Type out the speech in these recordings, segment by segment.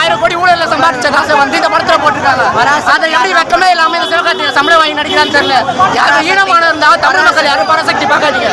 ஆயிரம் கோடி ஊழல்ல சம்பாதிச்ச காசை வந்து இந்த படத்துல போட்டிருக்காங்க. அதை எப்படி வெக்கமே இல்லாம இந்த சிவகார்த்திகேயன் சம்பளம் வாங்கி நடிக்கிறான்னு தெரியல. யாரும் ஈனமான இருந்தா தமிழ் மக்கள் யாரும் பராசக்தி பார்க்காதீங்க.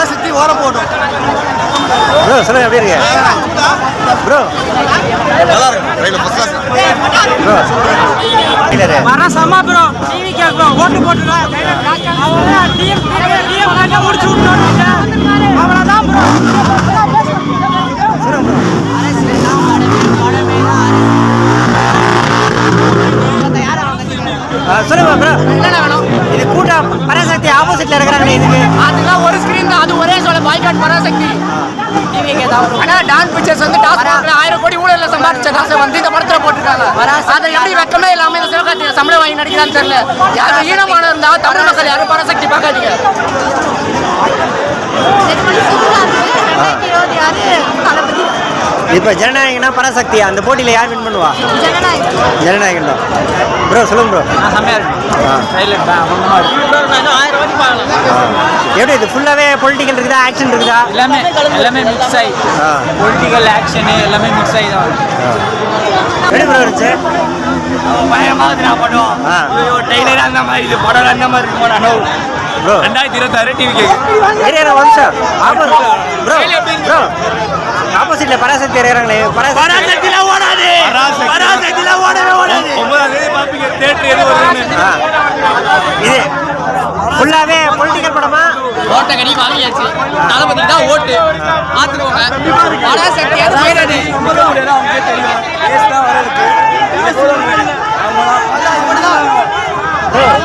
தான் பராசக்தி ஓர போட்டோம் ப்ரோ சொல்லுங்க எப்படி இருக்கு ப்ரோ. நல்லா ஃபர்ஸ்ட் கிளாஸ் ப்ரோ. வர சமா ப்ரோ. டிவி கேட்குறோம் ஓட்டு போட்டுருக்கோம் ப்ரோ என்னென்ன வேணும்? இது கூட்டம் பராசக்தி ஆப்போசிட்ல இருக்கிறாங்களே இதுக்கு. அதுதான் ஒரு ஸ்கிரீன் தான். அது ஒரே சொல்ல பாய்காட் பராசக்தி. ஆனா டான் பிக்சர்ஸ் வந்து டாஸ்மாக்ல ஆயிரம் கோடி ஊழல்ல சம்பாதிச்ச காசை வந்து இந்த படத்துல போட்டிருக்காங்க. அதை எப்படி வெக்கமே இல்லாம இந்த சிவகார்த்திகேயன் சம்பளம் வாங்கி நடிக்கிறான்னு தெரியல. யாரும் ஈனமான இருந்தா தமிழ் மக்கள் யாரும் பராசக்தி பார்க்காதீங்க. இப்போ ஜனநாயகனா பராசக்தி. அந்த போட்டியில யார் வின் பண்ணுவா? ஜனநாயகன் தான். ப்ரோ சொல்லுங்க ப்ரோ எப்படி இது? ஃபுல்லாவே பொலிட்டிக்கல் இருக்குதா? ஆக்ஷன் இருக்குதா? எல்லாமே எல்லாமே மிக்ஸ் ஆகி ஆ. பொலிட்டிக்கல் ஆக்ஷனு எல்லாமே மிக்ஸ் ஆகி தான். எப்படி ப்ரோ இருந்துச்சு? பயமாக நான் பண்ணுவோம். ஆ. டெய்லர் அந்த மாதிரி இது படம் அந்த மாதிரி இருக்கும் ரெண்டாயிரத்தி இருபத்தாறு டிவி கேட்கு ஒரு நிமிஷம். ஆப்போசிட் ப்ரோ ப்ரோ ஆப்போசிட்ல பராசக்தி இருக்கிறாங்களே பராசக்தி ஓடாது. பராசக்தியில ஓடவே ஓடாது. ஒன்பதாம் தேதி பாப்பீங்க. தேட்டர் எது வருதுன்னு. இது ஃபுல்லாவே பொலிட்டிக்கல் படமா? ஓட்ட கடி வாங்கியாச்சு தளபதி தான் ஓட்டு. பாத்துக்கோங்க பராசக்தி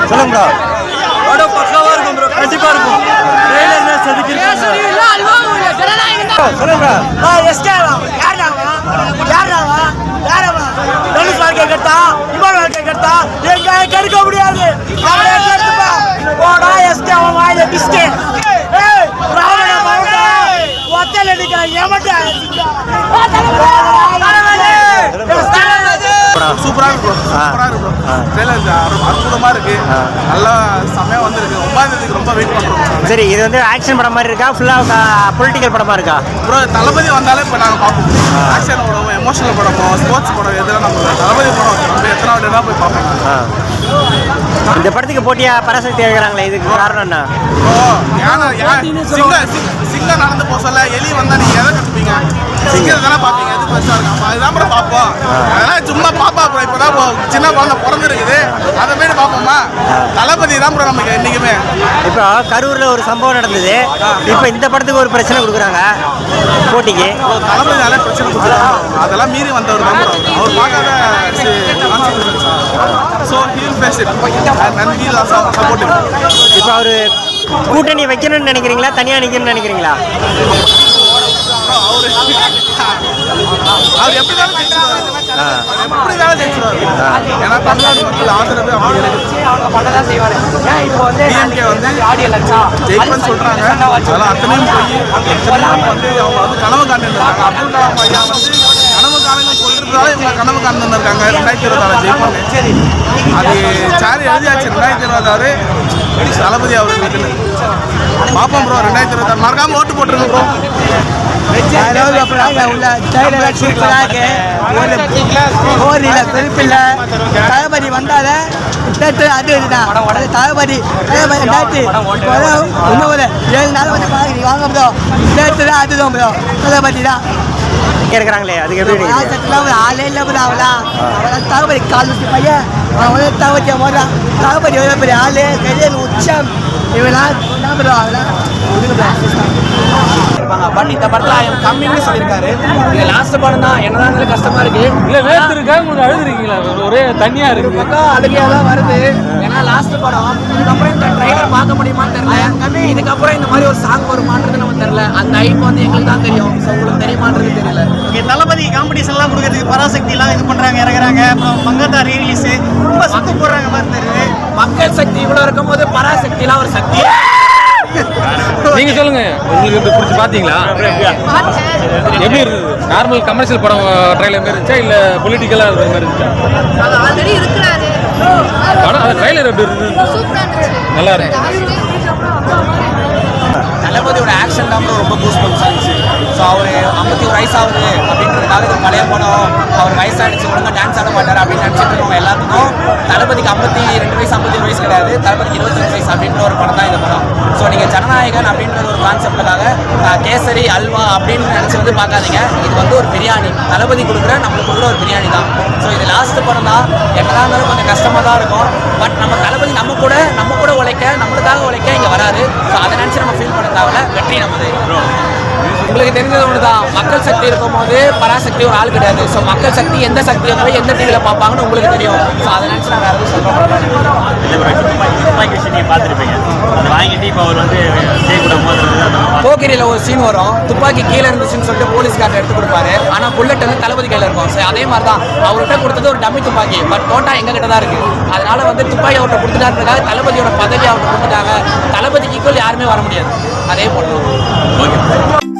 சொல்லுங்க ப்ரோ படம் பக்காவா இருக்கும் ப்ரோ கண்டிப்பா இருக்கும். ஜனநாயகம் ப்ரோ சொல்லுங்க ப்ரோ கெடுக்க முடியாது. போடா எஸ்கே அவன் வாயில பிஸ்கே. ஒத்தல நிக்க ஏமாட்டா சூப்பரா இருக்கு ப்ரோ சூப்பரா இருக்கு ப்ரோ ட்ரெயிலர் அற்புதமா இருக்கு. நல்லா செமையா வந்திருக்கு. ஒன்பதாம் தேதிக்கு ரொம்ப வெயிட் பண்றோம். சரி இது வந்து ஆக்ஷன் படம் மாதிரி இருக்கா? ஃபுல்லாக பொலிட்டிக்கல் படமா இருக்கா? ப்ரோ தளபதி வந்தாலே இப்போ நாங்கள் பார்ப்போம். ஆக்ஷன் படம் எமோஷனல் படமோ ஸ்போர்ட்ஸ் படம் எதுனா நம்ம தளபதி படம் நம்ம எத்தனை வாட்டி தான் போய் பார்ப்போம். இந்த படத்துக்கு போட்டியா பராசக்தி இருக்கிறாங்களே இதுக்கு காரணம் என்ன? சிங்கம் நடந்து போக சொல்ல எலி வந்தா நீங்க எதை கற்றுப்பீங்க சிங்கத்தை தானே பார்ப்பீங்க. எது பெருசாக இருக்கும். ப்ரோ பார்ப்போம். அதெல்லாம் சும்மா இப்போ தான் சின்ன குழந்தை பிறந்திருக்குது. அதை போய் பார்ப்போமா? தளபதி தான் ப்ரோ நமக்கு என்றைக்குமே இப்போ கரூரில் ஒரு சம்பவம் நடந்தது. இப்போ இந்த படத்துக்கு ஒரு பிரச்சனை கொடுக்குறாங்க. போட்டிக்கு. ப்ரோ தளபதியால பிரச்சனை கொடுத்துருக்காங்க அதெல்லாம் மீறி வந்தவர் தான் அவர். பார்க்காத so heel and heel support இப்போ அவர் கூட்டணி வைக்கணும்னு நினைக்கிறீங்களா? தனியாக நிற்கணும்னு நினைக்கிறீங்களா? அவர் எப்படி வேணாலும் எப்படி வேணாலும் ஜெயிச்சிருவாரு ஏன்னா தமிழ்நாடு மக்கள் ஆதரவு அப்படி இருக்கு டிஎம்கே வந்து ஜெயிப்பேன்னு சொல்றாங்க அதெல்லாம் அத்தனையும் போய் எத்தனையும் வந்து அவங்க வந்து கனவு காண்டிருந்தாங்க அப்துல் கலாம் ஐயா வந்து கனவு காணுங்க சொல்றதால இவங்க கனவு காண்டிருந்திருக்காங்க இருக்காங்க ரெண்டாயிரத்தி இருபத்தாறு ஜெயிப்பாங்க? அது சாரி எழுதியாச்சு ரெண்டாயிரத்தி இருபத்தாறு தளபதி அவர்களுக்கு பார்ப்போம் ப்ரோ ரெண்டாயிரத்தி இருபத்தாறு மறக்காம ஓட்டு போட்டுருங்க ப்ரோ போரில குறிப்பில்ல தளபதி வந்தால தேட்டர் அது இதுதான் தளபதி தளபதி ரெண்டாயிரத்தி இன்னும் ஒரு ஏழு நாள் வந்து பாருங்க வாங்க ப்ரோ தேட்டர் அதுதான் ப்ரோ தளபதி தான் இருக்கிறாங்களே அதுக்கு எப்படி ஒரு ஆளே இல்லை ப்ரோ அவளா அவளா தளபதி கால் வச்சு பையன் போடுறான் தளபதி எவ்வளோ பெரிய ஆளு உச்சம் ப்ரோ பட் இந்த படத்துல ஐயம் கம்மின்னு சொல்லியிருக்காரு. இது லாஸ்ட் படம் தான் என்னதான் இருந்தாலும் கஷ்டமா இருக்கு. இல்ல வேர்த்து இருக்கா உங்களுக்கு அழுதுருக்கீங்களா? ஒரே தண்ணியா இருக்கு. பக்கம் அழுகையா தான் வருது. ஏன்னா லாஸ்ட் படம் இதுக்கப்புறம் இந்த ட்ரைலர் பார்க்க முடியுமான்னு தெரியல. இதுக்கப்புறம் இந்த மாதிரி ஒரு சாங் வருமான்றது நமக்கு தெரியல. அந்த ஐப் வந்து எங்களுக்கு தான் தெரியும். ஸோ உங்களுக்கு தெரியுமான்றது தெரியல. தளபதி காம்படிஷன்லாம் கொடுக்கறதுக்கு பராசக்திலாம் இது பண்ணுறாங்க இறங்குறாங்க. அப்புறம் மங்க சுத்து போடுறாங்க மாதிரி தெரியுது மக்கள் சக்தி இவ்வளவு இருக்கும்போது பராசக்திலாம் ஒரு சக்தி. நீங்க சொல்லுங்க. உங்களுக்கு இது பிடிச்சி பாத்தீங்களா? எப்படி இருந்தது? நார்மல் கமர்ஷியல் படம் ட்ரைலர் மாதிரி இருந்துச்சா? இல்ல பொலிட்டிக்கலா இருக்கிற மாதிரி இருந்துச்சா? அது ஆல்ரெடி இருக்கிறாரு. படம் அந்த ட்ரைலர் எப்படி இருந்தது? சூப்பரா இருந்துச்சு. நல்லா இருந்துச்சு. தளபதியோட ஆக்ஷன் தான் ரொம்ப பூஸ்ட் இருந்துச்சு. ஸோ அவர் ஐம்பத்தி ஒரு வயசு ஆகுது இது பழைய படம் அவர் வயசாகிடுச்சு ஒழுங்கா டான்ஸ் ஆட மாட்டார் அப்படின்னு நினச்சிட்டு இருக்கவங்க எல்லாத்துக்கும் தளபதிக்கு ஐம்பத்தி ரெண்டு வயசு ஐம்பத்தி ஒரு வயசு கிடையாது. தளபதிக்கு இருபத்தஞ்சு வயசு அப்படின்ற ஒரு படம் தான் இந்த படம். ஸோ நீங்கள் ஜனநாயகன் அப்படின்ற ஒரு கான்செப்டுக்காக கேசரி அல்வா அப்படின்னு நினச்சி வந்து பார்க்காதீங்க. இது வந்து ஒரு பிரியாணி. தளபதி கொடுக்குற நம்மளுக்கு கொடுக்குற ஒரு பிரியாணி தான். ஸோ இது லாஸ்ட் படம் தான். என்னதான் இருந்தாலும் கொஞ்சம் கஷ்டமாக தான் இருக்கும். பட் நம்ம தளபதி நம்ம கூட நம்ம கூட உழைக்க நம்மளுக்காக உழைக்க இங்கே வராது ஸோ அதை நினச்சி நம்ம ஃபீல் பண்ண தேவையில்ல. வெற்றி நமது. உங்களுக்கு தெரிஞ்சது ஒன்று தான் மக்கள் சக்தி இருக்கும்போது பராசக்தி ஒரு ஆள் கிடையாது. ஸோ மக்கள் சக்தி எந்த சக்தியை போய் எந்த டிவியில் பார்ப்பாங்கன்னு உங்களுக்கு தெரியும். ஸோ அதை நினச்சி பார்த்துருப்பீங்க. அதை வாங்கிட்டு இப்போ அவர் வந்து செய்யக்கூட போதுறது அந்த போக்கிரியில் ஒரு சீன் வரும். துப்பாக்கி கீழே இருந்துச்சுன்னு சொல்லிட்டு போலீஸ்காரர் எடுத்து கொடுப்பாரு. ஆனால் புல்லட் வந்து தளபதி கையில் இருக்கும். ஸோ அதே மாதிரி தான் அவர்கிட்ட கொடுத்தது ஒரு டம்மி துப்பாக்கி. பட் தோட்டா எங்க கிட்ட தான் இருக்கு. அதனால வந்து துப்பாக்கி அவர்கிட்ட கொடுத்துட்டாருக்காக தளபதியோட பதவி அவர்கிட்ட கொடுத்துட்டாங்க. தளபதிக்கு ஈக்குவல் யாருமே வர முடியாது. அதே போட்டு